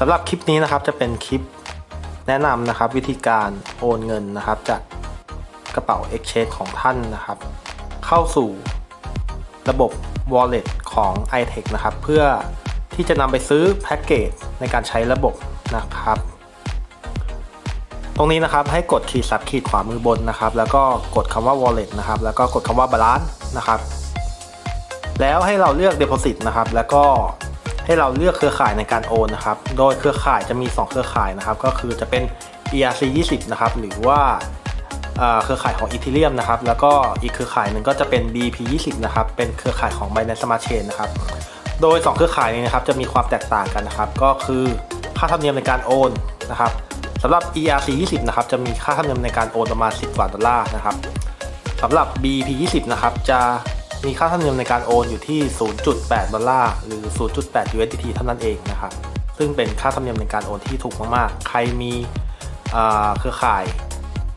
สำหรับคลิปนี้นะครับจะเป็นคลิปแนะนำนะครับวิธีการโอนเงินนะครับจากกระเป๋า Exchange ของท่านนะครับ เข้าสู่ระบบ Wallet ของ iTech นะครับ เพื่อที่จะนำไปซื้อแพ็กเกจในการใช้ระบบนะครับ ตรงนี้นะครับให้กดขีดซับขีดขวามือบนนะครับ แล้วก็กดคำว่า wallet นะครับ แล้วก็กดคำว่า balance นะครับ แล้วให้เราเลือก deposit นะครับ แล้วก็ ให้เราเลือกเครือข่ายในการโอนนะครับ โดยเครือข่ายจะมี 2 เครือข่ายนะครับ ก็คือจะเป็น ERC 20นะครับ หรือว่าเครือข่ายของ Ethereum นะครับ แล้วก็อีกเครือข่ายหนึ่งก็จะเป็น BP 20นะครับ เป็นเครือข่ายของ Binance Smart Chain นะครับ โดย 2 เครือข่ายนี้นะครับจะมีความแตกต่างกันนะครับ ก็คือค่าธรรมเนียมในการโอนนะครับสำหรับ ERC 20นะครับ จะมีค่าธรรมเนียมในการโอนประมาณ 10 กว่าดอลลาร์นะครับสำหรับ BP 20นะครับ จะ มีค่าธรรมเนียมในการโอนอยู่ที่ 0.8 ดอลลาร์ หรือ 0.8 USDT เท่านั้นเองนะครับ ซึ่งเป็นค่าธรรมเนียมในการโอนที่ถูกมากๆ ใครมีเอ่อเครือข่าย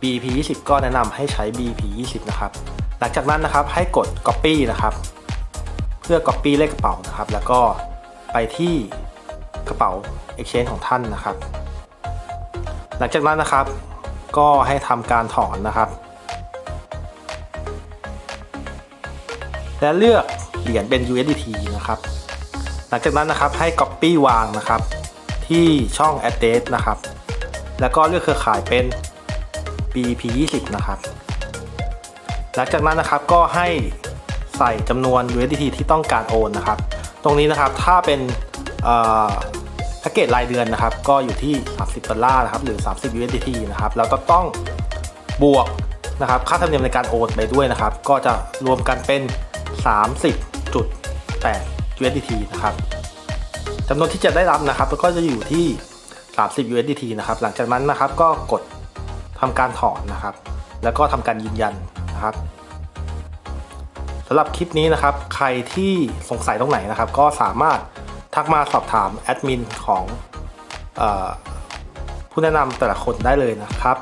BP 20 ก็แนะนำให้ใช้ BP 20 นะครับ หลังจากนั้นนะครับให้กด Copy นะครับ เพื่อ Copy เลขกระเป๋านะครับ แล้วก็ไปที่กระเป๋า Exchange ของท่านนะครับ หลังจากนั้นนะครับ ก็ให้ทำการถอนนะครับ และเลือกเหรียญเป็น USDT นะครับ หลังจากนั้นนะครับให้ Copy วางนะครับ ที่ช่อง address นะครับ แล้วก็เลือกเครือข่ายเป็น BP 20 นะครับ หลังจากนั้นนะครับก็ให้ใส่จำนวน USDT ที่ต้องการโอนนะครับ ตรงนี้นะครับถ้าเป็นแพ็กเกจรายเดือนนะครับ ก็อยู่ที่ 30ดอลลาร์นะครับหรือ 30 USDT นะครับแล้วก็ต้องบวกนะครับค่าธรรมเนียมในการโอนไปด้วยนะครับ ก็จะรวมกันเป็น 30.8 USDT นะครับจำนวนที่จะได้รับนะครับก็จะอยู่ที่ 30 USDT นะครับ หลังจากนั้นนะครับก็กดทำการถอนนะครับ แล้วก็ทำการยืนยันนะครับสำหรับคลิปนี้นะครับ ใครที่สงสัยตรงไหนนะครับ ก็สามารถทักมาสอบถามแอดมินของอผู้แนะนำแต่ละคนได้เลยนะครับ